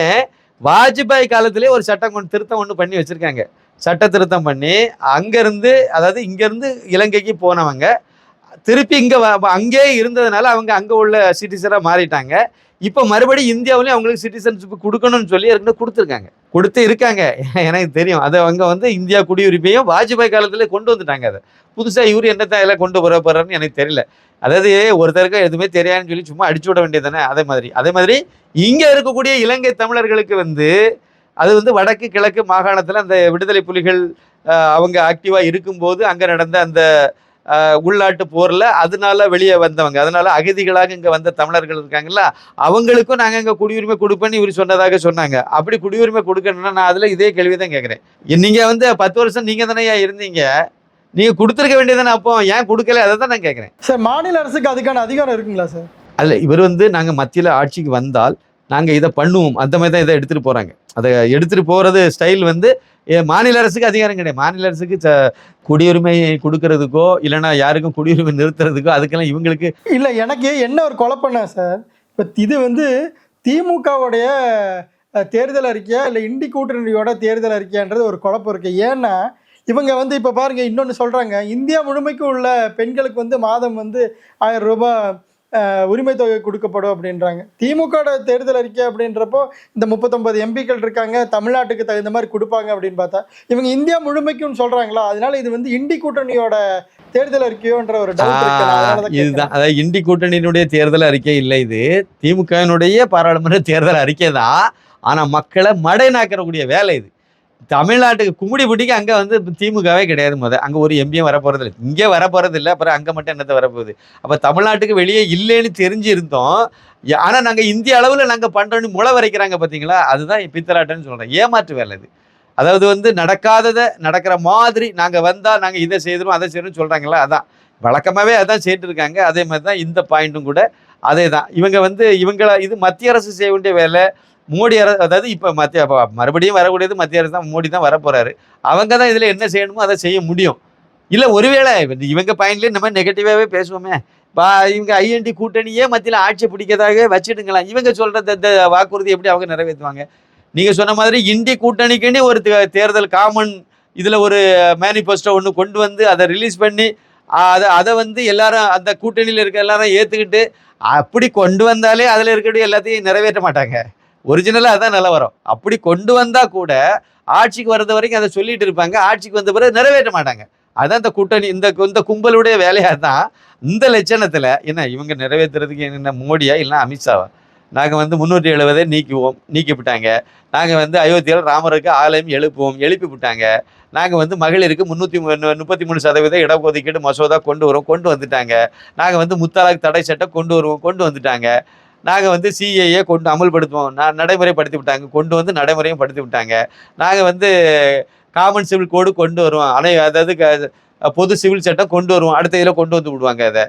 வாஜ்பாய் காலத்திலே ஒரு சட்டம் கொண்டு திருத்தம் ஒன்று பண்ணி வச்சுருக்காங்க. சட்ட திருத்தம் பண்ணி அங்கேருந்து அதாவது இங்கேருந்து இலங்கைக்கு போனவங்க. திருப்பி இங்கே அங்கேயே இருந்ததுனால அவங்க அங்கே உள்ள சிட்டிசராக மாறிட்டாங்க. இப்போ மறுபடியும் இந்தியாவிலையும் அவங்களுக்கு சிட்டிசன்ஷிப் கொடுக்கணும்னு சொல்லி ஏற்கனவே கொடுத்துருக்காங்க. கொடுத்து இருக்காங்க. எனக்கு தெரியும். அதை அவங்க வந்து இந்தியா குடியுரிமையும் வாஜ்பாய் காலத்திலே கொண்டு வந்துட்டாங்க அதை. புதுசாக இவர் என்னத்தான் எல்லாம் கொண்டு வர போறாருன்னு எனக்கு தெரியல. அதாவது ஒருத்தருக்கு எதுவுமே தெரியாதுன்னு சொல்லி சும்மா அடிச்சு விட வேண்டியது தானே அதே மாதிரி. அதே மாதிரி இங்கே இருக்கக்கூடிய இலங்கை தமிழர்களுக்கு வந்து அது வந்து வடக்கு கிழக்கு மாகாணத்தில் அந்த விடுதலை புலிகள் அவங்க ஆக்டிவாக இருக்கும்போது அங்கே நடந்த அந்த உள்நாட்டு போரில் அதனால வெளியே வந்தவங்க. அதனால அகதிகளாக இங்கே வந்த தமிழர்கள் இருக்காங்கல்ல அவங்களுக்கும் நாங்கள் இங்கே குடியுரிமை கொடுப்பேன்னு இவர் சொன்னதாக சொன்னாங்க. அப்படி குடியுரிமை கொடுக்கணும்னா நான் அதில் இதே கேள்வி தான் கேட்குறேன் நீங்கள் வந்து பத்து வருஷம் நீங்கள் தானேயா இருந்தீங்க? நீங்கள் கொடுத்துருக்க வேண்டியதானே அப்போ? ஏன் கொடுக்கல? அதை தான் நான் கேட்குறேன் சார் மாநில அரசுக்கு அதுக்கான அதிகாரம் இருக்குங்களா சார்? அதில் இவர் வந்து நாங்கள் மத்தியில் ஆட்சிக்கு வந்தால் நாங்கள் இதை பண்ணுவோம். அந்த மாதிரி தான் இதை எடுத்துகிட்டு போகிறாங்க அதை எடுத்துகிட்டு போகிறது ஸ்டைல் வந்து மாநில அரசுக்கு அதிகாரம் கிடையாது. மாநில அரசுக்கு குடியுரிமை கொடுக்கறதுக்கோ இல்லைன்னா யாருக்கும் குடியுரிமை நிறுத்துறதுக்கோ அதுக்கெல்லாம் இவங்களுக்கு இல்லை எனக்கு என்ன ஒரு குழப்பம்னா சார் இப்போ இது வந்து திமுகவுடைய தேர்தல் அறிக்கையா இல்லை இண்டி கூட்டணியோட தேர்தல் அறிக்கையான்றது ஒரு குழப்பம் இருக்கு. ஏன்னா இவங்க வந்து இப்போ பாருங்க இன்னொன்று சொல்கிறாங்க இந்தியா முழுமைக்கும் உள்ள பெண்களுக்கு வந்து மாதம் வந்து ஆயிரம் ரூபாய் உரிமை தொகை கொடுக்கப்படும் அப்படின்றாங்க. திமுக தேர்தல் அறிக்கை அப்படின்றப்போ இந்த முப்பத்தொன்பது எம்பிக்கள் இருக்காங்க தமிழ்நாட்டுக்கு தகுந்த மாதிரி கொடுப்பாங்க அப்படின்னு பார்த்தா இவங்க இந்தியா முழுமைக்கும் சொல்றாங்களா? அதனால இது வந்து இண்டி கூட்டணியோட தேர்தல் அறிக்கையோன்ற ஒரு. இதுதான். அதாவது இண்டி கூட்டணியினுடைய தேர்தல் அறிக்கை இல்லை இது. திமுகவினுடைய பாராளுமன்ற தேர்தல் அறிக்கை தான். ஆனா மக்களை மடைநாக்கிறக்கூடிய வேலை இது. தமிழ்நாட்டுக்கு கும்படி பிடிக்கு அங்கே வந்து திமுகவே கிடையாது முத. அங்கே ஒரு எம்பியும் வரப்போகிறது இல்லை இங்கே வரப்போகிறது இல்லை அப்புறம் அங்கே மட்டும் என்னத்தை வரப்போகுது? அப்போ தமிழ்நாட்டுக்கு வெளியே இல்லைன்னு தெரிஞ்சு இருந்தோம் நாங்கள் இந்திய அளவில் நாங்கள் பண்ணுறோன்னு முளை வரைக்கிறாங்க பார்த்தீங்களா அதுதான் பித்தராட்டன்னு சொல்கிறேன் ஏமாற்று வேலை இது அதாவது வந்து நடக்காததை நடக்கிற மாதிரி நாங்கள் வந்தால் நாங்கள் இதை செய்திரும் அதை செய்யணும்னு சொல்கிறாங்களா அதான். வழக்கமாகவே அதான் செய்துட்டு இருக்காங்க அதே மாதிரி தான் இந்த பாயிண்ட்டும் கூட அதே தான் இவங்க வந்து இவங்கள இது மத்திய அரசு செய்ய வேண்டிய வேலை. மோடி அரசு அதாவது இப்போ மத்திய மறுபடியும் வரக்கூடியது மத்திய அரசு தான் மோடி தான் வரப்போகிறாரு அவங்க தான் இதில் என்ன செய்யணுமோ அதை செய்ய முடியும். இல்லை ஒருவேளை இவங்க பாயிண்ட்லேயே நம்ம நெகட்டிவாகவே பேசுவோமே. பா இவங்க ஐஎன்டி கூட்டணியே மத்தியில் ஆட்சி பிடிக்கிறதாக வச்சுடுங்களா இவங்க சொல்கிற இந்த வாக்குறுதி எப்படி அவங்க நிறைவேற்றுவாங்க? நீங்கள் சொன்ன மாதிரி இந்தி கூட்டணிக்குன்னு ஒரு தே- தேர்தல் காமன் இதில் ஒரு மேனிஃபெஸ்டோ ஒன்று கொண்டு வந்து அதை ரிலீஸ் பண்ணி அதை அதை வந்து எல்லாரும் அந்த கூட்டணியில் இருக்க எல்லாரும் ஏற்றுக்கிட்டு அப்படி கொண்டு வந்தாலே அதில் இருக்கக்கூடிய எல்லாத்தையும் நிறைவேற்ற மாட்டாங்க. ஒரிஜினலாக அதான் நிலவரம் அப்படி கொண்டு வந்தால் கூட ஆட்சிக்கு வர்றது வரைக்கும் அதை சொல்லிட்டு இருப்பாங்க. ஆட்சிக்கு வந்த பிறகு நிறைவேற்ற மாட்டாங்க. அதான் இந்த கூட்டணி இந்த இந்த கும்பலுடைய வேலையாக தான் இந்த லட்சணத்தில் என்ன இவங்க நிறைவேற்றுறதுக்கு என்ன மோடியா இல்லைன்னா அமித்ஷாவா? நாங்கள் வந்து முந்நூற்றி எழுபதை நீக்குவோம் நீக்கி விட்டாங்க நாங்கள் வந்து அயோத்தியில் ராமருக்கு ஆலயம் எழுப்புவோம் எழுப்பி விட்டாங்க நாங்கள் வந்து மகளிருக்கு முந்நூற்றி முப்பத்தி மூணு சதவீத இடஒதுக்கீடு மசோதா கொண்டு வரும் கொண்டு வந்துட்டாங்க. நாங்கள் வந்து முத்தலாக் தடை சட்டம் கொண்டு வருவோம் கொண்டு வந்துட்டாங்க. நாங்கள் வந்து சிஏஏ கொண்டு அமல்படுத்துவோம். நான் நடைமுறைப்படுத்தி விட்டாங்க. கொண்டு வந்து நடைமுறையும் படுத்தி விட்டாங்க. நாங்கள் வந்து காமன் சிவில் கோடு கொண்டு வருவோம். அனை அதாவது க- பொது சிவில் சட்டம் கொண்டு வருவோம். அடுத்த இதில் கொண்டு வந்து விடுவாங்க அதை.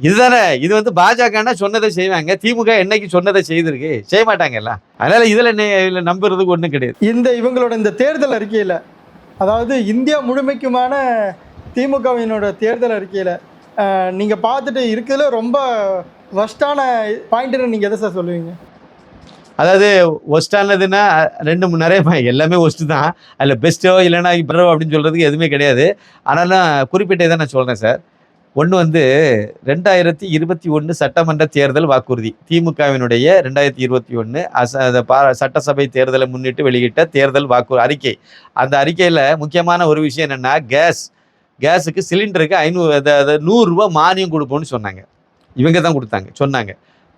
இதுதானே? இது வந்து பாஜகன்னா சொன்னதை செய்வாங்க. திமுக என்னைக்கு சொன்னதை செய்திருக்கு? செய்ய மாட்டாங்கல்ல அதனால இதில் நே- நம்புறதுக்கு ஒன்றும் கிடையாது. இந்த இவங்களோட இந்த தேர்தல் அறிக்கையில் அதாவது இந்தியா முழுமைக்குமான திமுகவினோட தேர்தல் அறிக்கையில் நீங்கள் பார்த்துட்டு இருக்கிறதுல ரொம்ப ஒஸ்டான பாயிண்ட்னு நீங்கள் எதை சார் சொல்லுவீங்க? அதாவது ஒஸ்டானதுன்னா ரெண்டு மூணு நிறைய எல்லாமே ஒஸ்ட்டு தான். அதில் பெஸ்ட்டோ இல்லைன்னா இப்போ அப்படின்னு சொல்கிறதுக்கு எதுவுமே கிடையாது. ஆனாலும் குறிப்பிட்ட இதை நான் சொல்கிறேன் சார் ஒன்று வந்து ரெண்டாயிரத்தி இருபத்தி ஒன்று சட்டமன்ற தேர்தல் வாக்குறுதி. திமுகவினுடைய ரெண்டாயிரத்தி இருபத்தி ஒன்று அச அந்த பா சட்டசபை தேர்தலை முன்னிட்டு வெளியிட்ட தேர்தல் வாக்கு அறிக்கை. அந்த அறிக்கையில் முக்கியமான ஒரு விஷயம் என்னென்னா கேஸ். கேஸுக்கு சிலிண்டருக்கு ஐநூறு அதாவது நூறுரூவா மானியம் கொடுப்போம்னு சொன்னாங்க. இவங்க தான் கொடுத்தாங்க சொன்னாங்க.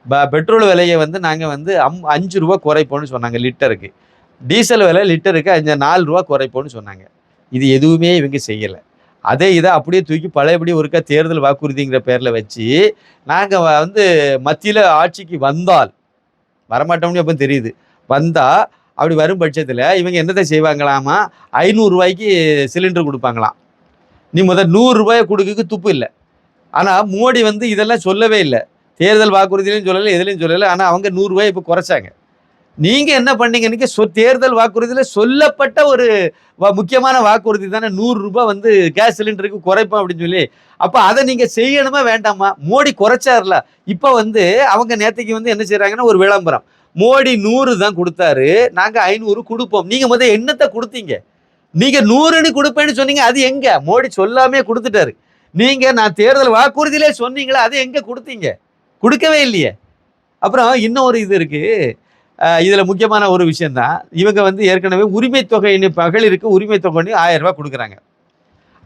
ப பெட்ரோல் விலையை வந்து நாங்கள் வந்து அம் அஞ்சு ரூபா குறைப்போம்னு சொன்னாங்க லிட்டருக்கு. டீசல் விலை லிட்டருக்கு அஞ்சு நாலு ரூபா குறைப்போம்னு சொன்னாங்க. இது எதுவுமே இவங்க செய்யலை. அதே இதை அப்படியே தூக்கி பழையபடி ஒருக்கா தேர்தல் வாக்குறுதிங்கிற பேரில் வச்சு நாங்கள் வந்து மத்தியில் ஆட்சிக்கு வந்தால் வரமாட்டோம்னு அப்போ தெரியுது. வந்தால் அப்படி வரும் பட்சத்தில் இவங்க என்னத்தை செய்வாங்களாமா? ஐநூறுரூவாய்க்கு சிலிண்டர் கொடுப்பாங்களாம். நீ முதல் நூறுரூபாயை கொடுக்க துப்பு இல்லை. ஆனால் மோடி வந்து இதெல்லாம் சொல்லவே இல்லை. தேர்தல் வாக்குறுதியிலையும் சொல்லலை எதுலையும் சொல்லலை. ஆனால் அவங்க நூறுரூவாய் இப்போ குறைச்சாங்க. நீங்கள் என்ன பண்ணீங்கன்னு சொ தேர்தல் வாக்குறுதியில் சொல்லப்பட்ட ஒரு வ- முக்கியமான வாக்குறுதி தானே. நூறுரூபா வந்து கேஸ் சிலிண்டருக்கு குறைப்போம் அப்படின்னு சொல்லி. அப்போ அதை நீங்கள் செய்யணுமா வேண்டாமா? மோடி குறைச்சார்ல. இப்போ வந்து அவங்க நேற்றுக்கு வந்து என்ன செய்கிறாங்கன்னா ஒரு விளம்பரம். மோடி நூறு தான் கொடுத்தாரு. நாங்கள் ஐநூறு கொடுப்போம். நீங்கள் முதல் என்னத்தை கொடுத்தீங்க? நீங்கள் நூறுன்னு கொடுப்பேன்னு சொன்னீங்க. அது எங்கே? மோடி சொல்லாமே கொடுத்துட்டாரு. நீங்கள் நான் தேர்தல் வாக்குறுதியிலே சொன்னீங்களே? அது எங்கே கொடுத்தீங்க? கொடுக்கவே இல்லையே. அப்புறம் இன்னும் ஒரு இது இருக்கு. இதில் முக்கியமான ஒரு விஷயந்தான் இவங்க வந்து ஏற்கனவே உரிமை தொகைன்னு மகளிருக்கு உரிமை தொகைன்னு ஆயிரம் ரூபாய் கொடுக்குறாங்க.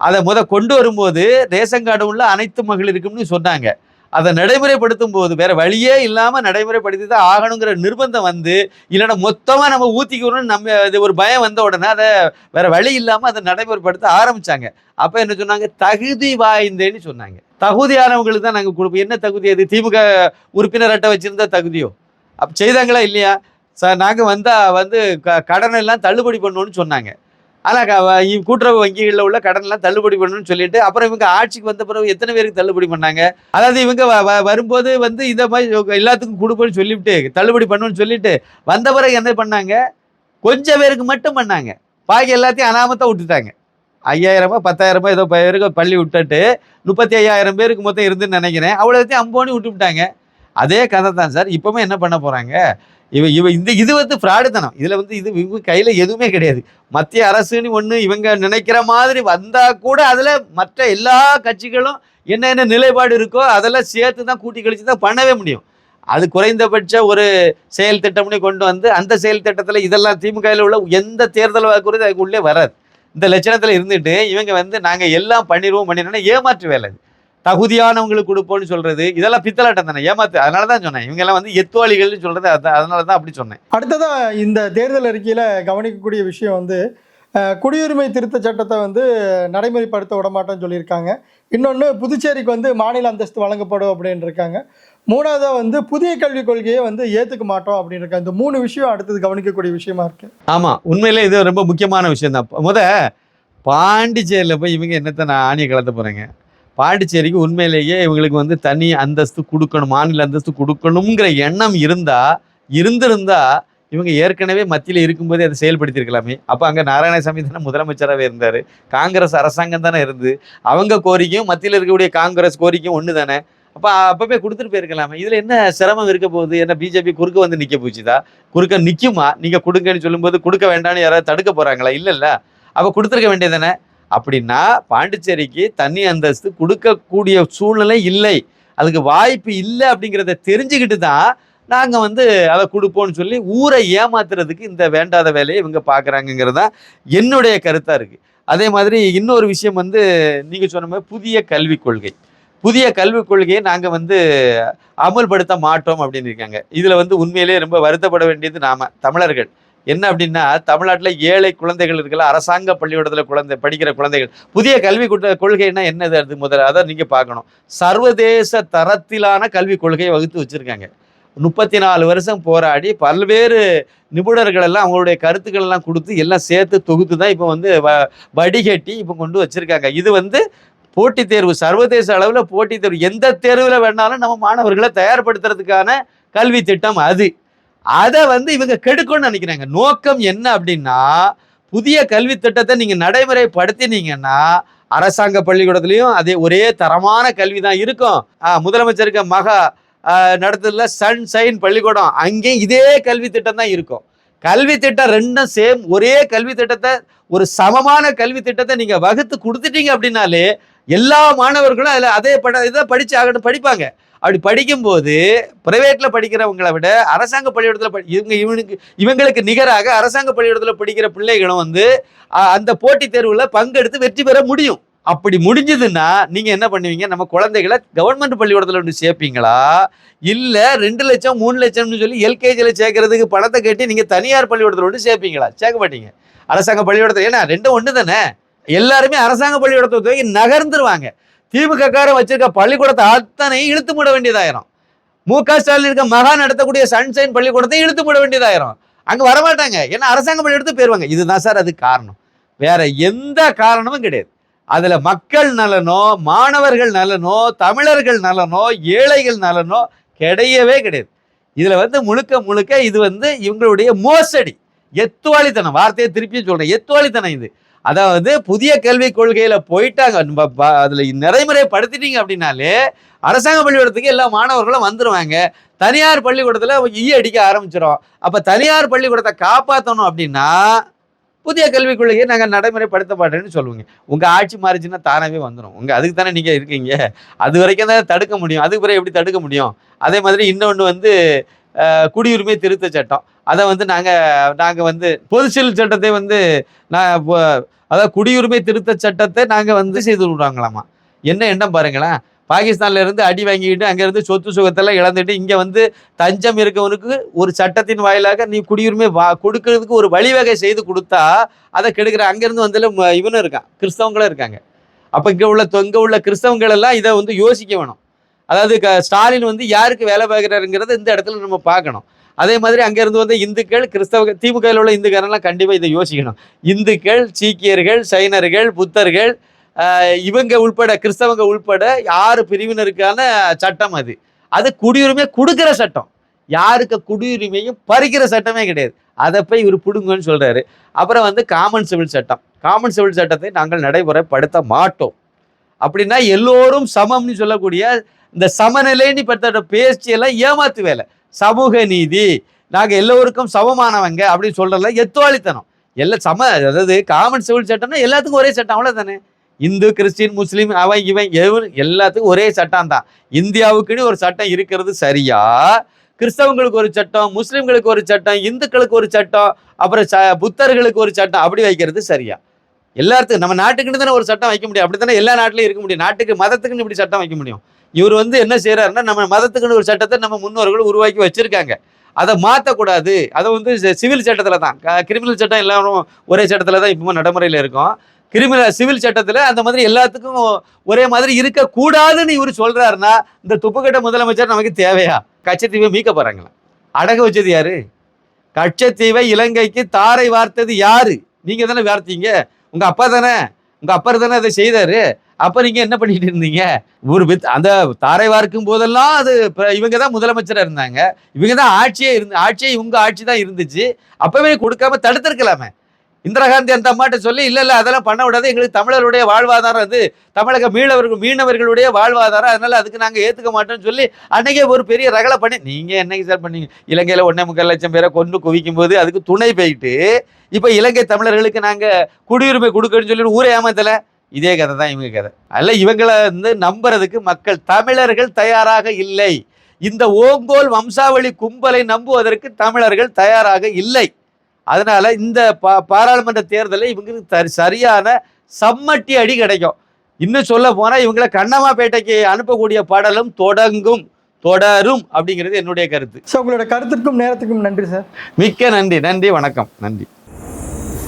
அதை முத கொண்டு வரும்போது ரேஷன் கார்டு உள்ள அனைத்து மகளிருக்கும்னு சொன்னாங்க. அதை நடைமுறைப்படுத்தும் போது வேற வழியே இல்லாமல் நடைமுறைப்படுத்தி தான் ஆகணுங்கிற நிர்பந்தம் வந்து இல்லைன்னா மொத்தமாக நம்ம ஊற்றிக்கணும்னு நம்ம இது ஒரு பயம் வந்த உடனே அதை வேற வழி இல்லாமல் அதை நடைமுறைப்படுத்த ஆரம்பிச்சாங்க. அப்போ என்ன சொன்னாங்க? தகுதி வாய்ந்தேன்னு சொன்னாங்க. தகுதியானவங்களுக்கு தான் நாங்கள் கொடுப்போம். என்ன தகுதி? அது திமுக உறுப்பினர் அட்டை வச்சுருந்தா தகுதியோ? அப்போ செய்தாங்களா இல்லையா? சார் நாங்கள் வந்தால் வந்து க கடனெல்லாம் தள்ளுபடி பண்ணோன்னு சொன்னாங்க. ஆனால் கூட்டுறவு வங்கிகளில் உள்ள கடன்லாம் தள்ளுபடி பண்ணணும்னு சொல்லிட்டு அப்புறம் இவங்க ஆட்சிக்கு வந்த பிறகு எத்தனை பேருக்கு தள்ளுபடி பண்ணாங்க? அதாவது இவங்க வ- வரும்போது வந்து இந்த மாதிரி எல்லாத்துக்கும் கொடுப்போம்னு சொல்லிவிட்டு தள்ளுபடி பண்ணணும்னு சொல்லிட்டு வந்த பிறகு என்ன பண்ணாங்க? கொஞ்சம் பேருக்கு மட்டும் பண்ணாங்க. பாக்கி எல்லாத்தையும் அனாமத்தை விட்டுட்டாங்க. ஐயாயிரமா பத்தாயிரமா ஏதோ பேருக்கு பள்ளி விட்டுட்டு முப்பத்தி ஐயாயிரம் பேருக்கு மொத்தம் இருந்துன்னு நினைக்கிறேன். அவ்வளோத்தையும் அம்போனி விட்டு விட்டாங்க அதே கதை தான் சார். இப்பவுமே என்ன பண்ண போகிறாங்க இவ இவ இந்த இது வந்து ஃப்ராடுத்தனம். இதில் வந்து இது இவங்க கையில் எதுவுமே கிடையாது. மத்திய அரசுன்னு ஒன்று இவங்க நினைக்கிற மாதிரி வந்தால் கூட அதில் மற்ற எல்லா கட்சிகளும் என்ன என்ன நிலைப்பாடு இருக்கோ அதெல்லாம் சேர்த்து தான் கூட்டி கழிச்சு தான் பண்ணவே முடியும். அது குறைந்தபட்ச ஒரு செயல் திட்டம்னு கொண்டு வந்து அந்த செயல் திட்டத்தில் இதெல்லாம் திமுகவில் உள்ள எந்த தேர்தல் வாக்குறுதி அதுக்கு உள்ளே வராது. இந்த லட்சணத்தில் இருந்துட்டு இவங்க வந்து நாங்கள் எல்லாம் பண்ணிடுவோம் பண்ணிடுவோம்னா ஏமாற்று வேலை தகுதியானவங்களுக்கு கொடுப்போம்னு சொல்றது இதெல்லாம் பித்தலாட்டம் தானே? ஏமாத்து அதனால தான் சொன்னேன். இவங்க எல்லாம் வந்து எத்துவாளிகள்னு சொல்றது அதான் அதனால தான் அப்படி சொன்னேன். அடுத்ததா இந்த தேர்தல் அறிக்கையில கவனிக்கக்கூடிய விஷயம் வந்து குடியுரிமை திருத்த சட்டத்தை வந்து நடைமுறைப்படுத்த விடமாட்டோம்னு சொல்லியிருக்காங்க. இன்னொன்று புதுச்சேரிக்கு வந்து மாநில அந்தஸ்து வழங்கப்படும் அப்படின்னு இருக்காங்க மூணாவதா வந்து புதிய கல்விக் கொள்கையை வந்து ஏத்துக்க மாட்டோம் அப்படின்னு இருக்காங்க இந்த மூணு விஷயம் அடுத்தது கவனிக்கக்கூடிய விஷயமா இருக்கு. ஆமா உண்மையிலே இது ரொம்ப முக்கியமான விஷயம் தான் முத பாண்டிச்சேரியில் போய் இவங்க என்னத்தை நான் ஆணியை கலத்த போறேங்க? பாண்டிச்சேரிக்கு உண்மையிலேயே இவங்களுக்கு வந்து தனி அந்தஸ்து கொடுக்கணும் மாநில அந்தஸ்து கொடுக்கணுங்கிற எண்ணம் இருந்தா இருந்திருந்தா இவங்க ஏற்கனவே மத்தியில் இருக்கும்போதே அதை செயல்படுத்தியிருக்கலாமே. அப்போ அங்கே நாராயணசாமி தானே முதலமைச்சராகவே இருந்தார். காங்கிரஸ் அரசாங்கம் தானே இருந்து அவங்க கோரிக்கையும் மத்தியில் இருக்கக்கூடிய காங்கிரஸ் கோரிக்கையும் ஒன்று தானே. அப்போ அப்பவே கொடுத்துட்டு போயிருக்கலாமே. இதில் என்ன சிரமம் இருக்க போகுது? என்ன பிஜேபி குறுக்க வந்து நிற்க போச்சுதா? குறுக்க நிற்குமா நீங்கள் கொடுங்கன்னு சொல்லும்போது கொடுக்க வேண்டாம்னு யாராவது தடுக்க போகிறாங்களா இல்லைல்ல. அப்போ கொடுத்துருக்க வேண்டியதானே அப்படின்னா பாண்டிச்சேரிக்கு தனி அந்தஸ்து கொடுக்கக்கூடிய சூழ்நிலை இல்லை. அதுக்கு வாய்ப்பு இல்லை அப்படிங்கிறத தெரிஞ்சுக்கிட்டு தான் நாங்கள் வந்து அதை கொடுப்போம்னு சொல்லி ஊரை ஏமாத்துறதுக்கு இந்த வேண்டாத வேலையை இவங்க பார்க்குறாங்கங்கிறது தான் என்னுடைய கருத்தாக இருக்குது அதே மாதிரி இன்னொரு விஷயம் வந்து நீங்கள் சொன்ன மாதிரி புதிய கல்விக் கொள்கை. புதிய கல்விக் கொள்கையை நாங்கள் வந்து அமல்படுத்த மாட்டோம் அப்படின்னு இருக்காங்க. இதில் வந்து உண்மையிலேயே ரொம்ப வருத்தப்பட வேண்டியது நாம் தமிழர்கள். என்ன அப்படின்னா தமிழ்நாட்டில் ஏழை குழந்தைகள் இருக்கல அரசாங்க பள்ளிக்கூடத்தில் குழந்தை படிக்கிற குழந்தைகள். புதிய கல்வி குட்ட- கொள்கைன்னா என்னது அது முதல்ல? அதை நீங்கள் பார்க்கணும். சர்வதேச தரத்திலான கல்விக் கொள்கையை வகுத்து வச்சுருக்காங்க. முப்பத்தி நாலு வருஷம் போராடி பல்வேறு நிபுணர்கள் எல்லாம் அவங்களுடைய கருத்துக்கள் எல்லாம் கொடுத்து எல்லாம் சேர்த்து தொகுத்து தான் இப்போ வந்து வ- வடிகட்டி இப்போ கொண்டு வச்சுருக்காங்க. இது வந்து போட்டித் தேர்வு சர்வதேச அளவில் போட்டித் தேர்வு. எந்த தேர்வில் வேணாலும் நம்ம மாணவர்களை தயார்படுத்துறதுக்கான கல்வி திட்டம் அது. அதை வந்து இவங்க கெடுக்கணும்னு நினைக்கிறாங்க. நோக்கம் என்ன அப்படின்னா புதிய கல்வி திட்டத்தை நீங்கள் நடைமுறைப்படுத்தினீங்கன்னா அரசாங்க பள்ளிக்கூடத்துலையும் அதே ஒரே தரமான கல்வி தான் இருக்கும் முதலமைச்சருக்கு மகா நடத்துல நடத்துறதுல சன் சைன் பள்ளிக்கூடம். அங்கேயும் இதே கல்வி திட்டம் தான் இருக்கும். கல்வி திட்டம் ரெண்டும் சேம். ஒரே கல்வி திட்டத்தை ஒரு சமமான கல்வி திட்டத்தை நீங்கள் வகுத்து கொடுத்துட்டீங்க அப்படின்னாலே எல்லா மாணவர்களும் அதில் அதே பட இதை படித்து ஆகணும் படிப்பாங்க. அப்படி படிக்கும்போது பிரைவேட்ல படிக்கிறவங்களை விட அரசாங்க பள்ளிக்கூடத்தில் படி இவங்க இவனுக்கு இவங்களுக்கு நிகராக அரசாங்க பள்ளிக்கூடத்தில் படிக்கிற பிள்ளைகளும் வந்து அந்த போட்டித் தேர்வில் பங்கெடுத்து வெற்றி பெற முடியும். அப்படி முடிஞ்சதுன்னா நீங்கள் என்ன பண்ணுவீங்க? நம்ம குழந்தைகளை கவர்மெண்ட் பள்ளிக்கூடத்தில் ஒன்று சேர்ப்பீங்களா? இல்லை ரெண்டு லட்சம் மூணு லட்சம்னு சொல்லி எல்கேஜியில் சேர்க்கறதுக்கு பணத்தை கட்டி நீங்கள் தனியார் பள்ளிக்கூடத்தில் ஒன்று சேர்ப்பீங்களா? சேர்க்க மாட்டீங்க. அரசாங்க பள்ளிக்கூடத்தில் ஏன்னா ரெண்டும் ஒன்று தானே எல்லாருமே அரசாங்க பள்ளிக்கூடத்தை நகர்ந்துருவாங்க. திமுக வச்சிருக்க பள்ளிக்கூடத்தை அத்தனையும் இழுத்து மூட வேண்டியதாயிரும். மு க ஸ்டாலின் இருக்க மகா நடத்தக்கூடிய சன்ஷைன் பள்ளிக்கூடத்தை இழுத்து மூட வேண்டியதாயிரும். அங்க வரமாட்டாங்க. ஏன்னா அரசாங்கம் பள்ளி எடுத்து போயிருவாங்க. இதுதான் சார் அது காரணம். வேற எந்த காரணமும் கிடையாது. அதுல மக்கள் நலனோ மாணவர்கள் நலனோ தமிழர்கள் நலனோ ஏழைகள் நலனோ கிடையவே கிடையாது. இதுல வந்து முழுக்க முழுக்க இது வந்து இவங்களுடைய மோசடி. எத்துவாளித்தனம் வார்த்தையை திருப்பியும் சொல்றேன். எத்துவாளித்தனம் இது. அதாவது புதிய கல்விக் கொள்கையில போயிட்டாங்க. நம்ம அதுல நடைமுறைப்படுத்திட்டீங்க அப்படின்னாலே அரசாங்க பள்ளிக்கூடத்துக்கு எல்லா மாணவர்களும் வந்துருவாங்க. தனியார் பள்ளிக்கூடத்துல ஈ அடிக்க ஆரம்பிச்சிடும் அப்ப தனியார் பள்ளிக்கூடத்தை காப்பாற்றணும் அப்படின்னா புதிய கல்விக் கொள்கையை நாங்கள் நடைமுறைப்படுத்த மாட்டேன்னு சொல்லுவீங்க. உங்க ஆட்சி மாறிச்சுன்னா தானாவே வந்துடும் உங்க அதுக்கு தானே நீங்க இருக்கீங்க. அது வரைக்கும் தான் தடுக்க முடியும். அதுக்கு பிறகு எப்படி தடுக்க முடியும்? அதே மாதிரி இன்னொன்று வந்து குடியுரிமை திருத்த சட்டம். அதை வந்து நாங்கள் நாங்கள் வந்து பொது சட்டத்தை வந்து நான் அதாவது குடியுரிமை திருத்த சட்டத்தை நாங்கள் வந்து செய்து விடுறாங்களாமா? என்ன எண்ணம் பாருங்களேன். பாகிஸ்தான்ல இருந்து அடி வாங்கிக்கிட்டு அங்கேருந்து சொத்து சுகத்தெல்லாம் இழந்துட்டு இங்கே வந்து தஞ்சம் இருக்கவனுக்கு ஒரு சட்டத்தின் வாயிலாக நீ குடியுரிமை வா கொடுக்கறதுக்கு ஒரு வழிவகை செய்து கொடுத்தா அதை கெடுக்கிற அங்கேருந்து வந்ததுல ம- இவனும் இருக்கான். கிறிஸ்தவங்களும் இருக்காங்க. அப்போ இங்கே உள்ள இங்கே உள்ள கிறிஸ்தவங்கள் எல்லாம் இதை வந்து யோசிக்க வேணும். அதாவது க- ஸ்டாலின் வந்து யாருக்கு வேலை பார்க்குறாருங்கிறத இந்த இடத்துல நம்ம பார்க்கணும். அதே மாதிரி அங்கேருந்து வந்து இந்துக்கள் கிறிஸ்தவ திமுகவில் உள்ள இந்துக்காரெல்லாம் கண்டிப்பாக இதை யோசிக்கணும். இந்துக்கள் சீக்கியர்கள் சைனர்கள் புத்தர்கள் இவங்க உள்பட கிறிஸ்தவங்க உள்பட ஆறு பிரிவினருக்கான சட்டம் அது. அது குடியுரிமை கொடுக்கிற சட்டம். யாருக்கு குடியுரிமையும் பறிக்கிற சட்டமே கிடையாது. அதை போய் இவர் பிடுங்கன்னு சொல்கிறாரு அப்புறம் வந்து காமன் சிவில் சட்டம். காமன் சிவில் சட்டத்தை நாங்கள் நடைமுறைப்படுத்த மாட்டோம். அப்படின்னா எல்லோரும் சமம்னு சொல்லக்கூடிய இந்த சமநிலைன்னு பெற்ற பேச்சியெல்லாம் ஏமாத்து வேலை. சமூக நீதி. நாங்கள் எல்லோருக்கும் சமமானவங்க அப்படின்னு சொல்றதுல எத்துவாளித்தனம் எல்லாம் சம அதாவது காமன் சிவில் சட்டம்னா எல்லாத்துக்கும் ஒரே சட்டம் அவ்வளோதானே இந்து கிறிஸ்டின் முஸ்லீம் அவன் இவன் எவன் எல்லாத்துக்கும் ஒரே சட்டம் தான். இந்தியாவுக்குன்னு ஒரு சட்டம் இருக்கிறது சரியா? கிறிஸ்தவங்களுக்கு ஒரு சட்டம் முஸ்லீம்களுக்கு ஒரு சட்டம் இந்துக்களுக்கு ஒரு சட்டம் அப்புறம் ச புத்தர்களுக்கு ஒரு சட்டம் அப்படி வைக்கிறது சரியா? எல்லாத்துக்கும் நம்ம நாட்டுக்குன்னு தானே ஒரு சட்டம் வைக்க முடியும். அப்படி தானே எல்லா நாட்டிலையும் இருக்க முடியும். நாட்டுக்கு மதத்துக்குன்னு இப்படி சட்டம் வைக்க முடியும். இவர் வந்து என்ன செய்யறாருன்னா நம்ம மதத்துக்குன்னு ஒரு சட்டத்தை நம்ம முன்னோர்கள் உருவாக்கி வச்சிருக்காங்க. அதை மாற்றக்கூடாது அதை வந்து சிவில் சட்டத்தில் தான். கிரிமினல் சட்டம் எல்லாரும் ஒரே சட்டத்தில் தான் இப்போ நடைமுறையில் இருக்கும். கிரிமினல் சிவில் சட்டத்தில் அந்த மாதிரி எல்லாத்துக்கும் ஒரே மாதிரி இருக்கக்கூடாதுன்னு இவர் சொல்கிறாருன்னா இந்த துப்புக்கட்ட முதலமைச்சர் நமக்கு தேவையா? கச்சத்தீவை மீட்க போகிறாங்களா அடகு வச்சது யாரு? கச்சத்தீவை இலங்கைக்கு தாரை வார்த்தது யாரு? நீங்கள் தானே வார்த்தீங்க. உங்கள் அப்பா தானே. உங்கள் அப்பர் தானே அதை செய்தார். அப்ப நீங்க என்ன பண்ணிட்டு இருந்தீங்க? ஒரு வித் அந்த தாரை வார்க்கும் போதெல்லாம் அது இவங்க தான் முதலமைச்சரா இருந்தாங்க. இவங்க தான் ஆட்சியே இருந்து ஆட்சியே இவங்க ஆட்சி தான் இருந்துச்சு. அப்பவே கொடுக்காம தடுத்திருக்கலாமே. இந்திரா காந்தி அந்த அம்மாட்ட சொல்லி இல்லை இல்லை அதெல்லாம் பண்ண விடாது. எங்களுக்கு தமிழருடைய வாழ்வாதாரம் அது. தமிழக மீனவர்கள் மீனவர்களுடைய வாழ்வாதாரம். அதனால அதுக்கு நாங்கள் ஏற்றுக்க மாட்டோம்னு சொல்லி அன்னைக்கே ஒரு பெரிய ரகலை பண்ணி நீங்கள் என்னைக்கு சார் பண்ணீங்க? இலங்கையில் ஒன்னே முக்கால் லட்சம் பேரை கொண்டு குவிக்கும் போது அதுக்கு துணை போயிட்டு இப்போ இலங்கை தமிழர்களுக்கு நாங்கள் குடியுரிமை கொடுக்கணும்னு சொல்லி ஊரே ஏமாத்தலை. இதே கதை தான் இவங்க கதை. அல்ல இவங்களை வந்து நம்புறதுக்கு மக்கள் தமிழர்கள் தயாராக இல்லை. இந்த ஓங்கோல் வம்சாவளி கும்பலை நம்புவதற்கு தமிழர்கள் தயாராக இல்லை. அதனால இந்த பா பாராளுமன்ற தேர்தலில் இவங்களுக்கு சரியான சம்மட்டி அடி கிடைக்கும். இன்னும் சொல்ல போனா இவங்களை கண்ணம்மாப்பேட்டைக்கு அனுப்பக்கூடிய படலும் தொடங்கும் தொடரும் அப்படிங்கிறது என்னுடைய கருத்து. ஸோ உங்களோட கருத்துக்கும் நேரத்துக்கும் நன்றி சார் மிக்க நன்றி நன்றி வணக்கம் நன்றி.